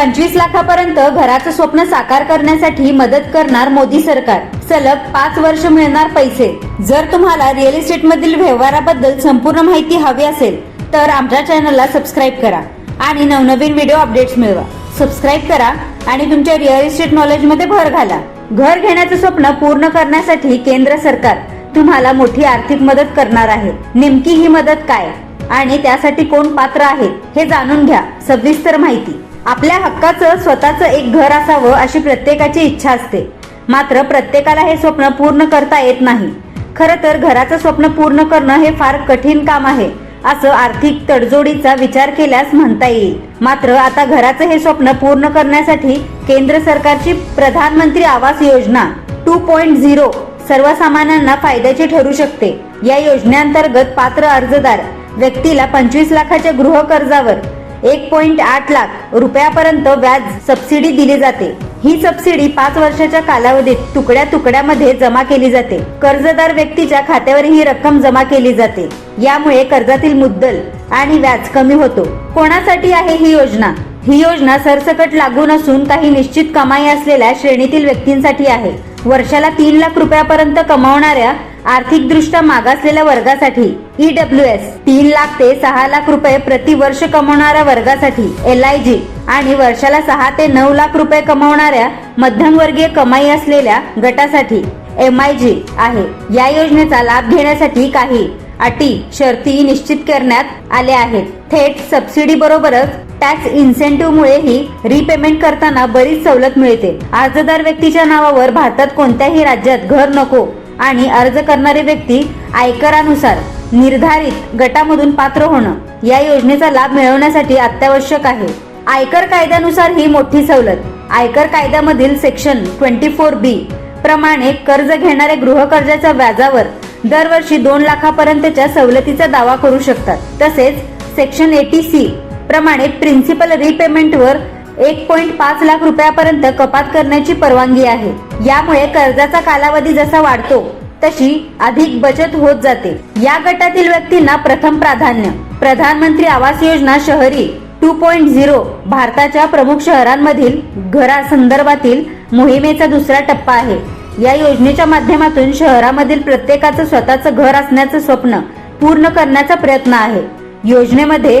पंचवीस लाखापर्यंत घराचं स्वप्न साकार करण्यासाठी मदत करणार मोदी सरकार. सलग पाच वर्ष मिळणार पैसे. जर तुम्हाला रिअल इस्टेट मधील व्यवहाराबद्दल संपूर्ण माहिती हवी असेल तर आमच्या चॅनलला सबस्क्राईब करा आणि नवनवीन व्हिडिओ अपडेट्स मिळवा. सबस्क्राईब करा आणि तुमच्या रिअल इस्टेट नॉलेजमध्ये भर घाला. घर घेण्याचं स्वप्न पूर्ण करण्यासाठी केंद्र सरकार तुम्हाला मोठी आर्थिक मदत करणार आहे. नेमकी ही मदत काय? आणि त्यासाठी कोण पात्र आहे हे जाणून घ्या. सविस्तर माहिती. आपल्या हक्काचं स्वतःचं एक घर असावं अशी प्रत्येकाची इच्छा असते. मात्र प्रत्येकाला हे स्वप्न पूर्ण करता येत नाही. खरं तर घराचं स्वप्न पूर्ण करणं हे फार कठीण काम आहे असं आर्थिक तडजोडीचा विचार केल्यास म्हणता येईल. मात्र आता घराचं हे स्वप्न पूर्ण करण्यासाठी केंद्र सरकारची प्रधानमंत्री Awas Yojana two point zero सर्वसामान्यांना फायद्याची ठरू शकते. या योजनेअंतर्गत पात्र अर्जदार व्यक्तीला पंचवीस लाखाच्या गृह कर्जावर एक पॉइंट आठ लाख रुपयापर्यंत व्याज सबसिडी दिली जाते. ही सबसिडी पाच वर्षाच्या कालावधीत तुकड्या तुकड्यामध्ये जमा केली जाते. कर्जदार व्यक्तीच्या खात्यावर ही रक्कम जमा केली जाते. यामुळे कर्जातील मुद्दल आणि व्याज कमी होतो. कोणासाठी आहे ही योजना? ही योजना सरसकट लागू नसून काही निश्चित कमाई असलेल्या श्रेणीतील व्यक्तींसाठी आहे. वर्षाला तीन लाख रुपयापर्यंत कमावणाऱ्या आर्थिकदृष्ट्या मागासलेल्या वर्गासाठी ईडब्ल्यू एस तीन लाख ते सहा लाख रुपये प्रति वर्ष कमवणाऱ्या वर्गासाठी एल आय जी आणि वर्षाला सहा ते नऊ लाख रुपये कमवणाऱ्या मध्यमवर्गीय कमाई असलेल्या गटासाठी एम आय जी आहे. या योजनेचा लाभ घेण्यासाठी काही अटी शर्ती निश्चित करण्यात आल्या आहेत. थेट सबसिडी बरोबरच टॅक्स इन्सेंटिव्ह मुळेही रिपेमेंट करताना बरीच सवलत मिळते. अर्जदार व्यक्तीच्या नावावर भारतात कोणत्याही राज्यात घर नको आणि अर्ज करणारी व्यक्ती आयकरानुसार निर्धारित गटामधून पात्र होणं. या योजनेचा लाभ मिळवण्यासाठी अत्यावश्यक आहे. आयकर कायद्यानुसार ही मोठी सवलत. आयकर कायद्यामधील सेक्शन ट्वेंटी फोर बी प्रमाणे कर्ज घेणाऱ्या गृहकर्जाच्या व्याजावर दरवर्षी दोन लाखापर्यंतच्या सवलतीचा दावा करू शकतात. तसेच सेक्शन एटी सी प्रमाणे प्रिन्सिपल रिपेमेंटवर एक पॉइंट पाच लाख रुपयापर्यंत कपात करण्याची परवानगी आहे. यामुळे कर्जाचा कालावधी जसा वाढतो तशी अधिक बचत होत जाते. या गटातील व्यक्तींना प्रथम प्राधान्य प्रधानमंत्री आवास योजना शहरी टू पॉइंट झिरो भारताच्या प्रमुख शहरांमधील घरासंदर्भातील मोहिमेचा दुसरा टप्पा आहे. या योजनेच्या माध्यमातून शहरामधील प्रत्येकाचं स्वतःचं घर असण्याचं स्वप्न पूर्ण करण्याचा प्रयत्न आहे. योजनेमध्ये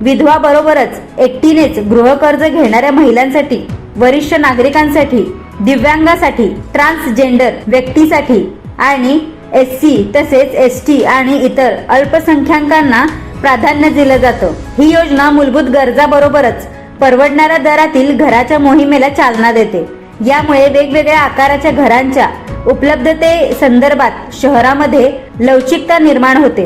विधवाबरोबरच एकटीनेच गृहकर्ज घेणाऱ्या महिलांसाठी वरिष्ठ नागरिकांसाठी दिव्यांगासाठी ट्रान्सजेंडर व्यक्तीसाठी आणि एस सी तसेच एस टी आणि इतर अल्पसंख्याकांना प्राधान्य दिलं जातं. ही योजना मूलभूत गरजाबरोबरच परवडणाऱ्या दरातील घराच्या मोहिमेला चालना देते. यामुळे वेगवेगळ्या आकाराच्या घरांच्या उपलब्धते संदर्भात शहरामध्ये लवचिकता निर्माण होते.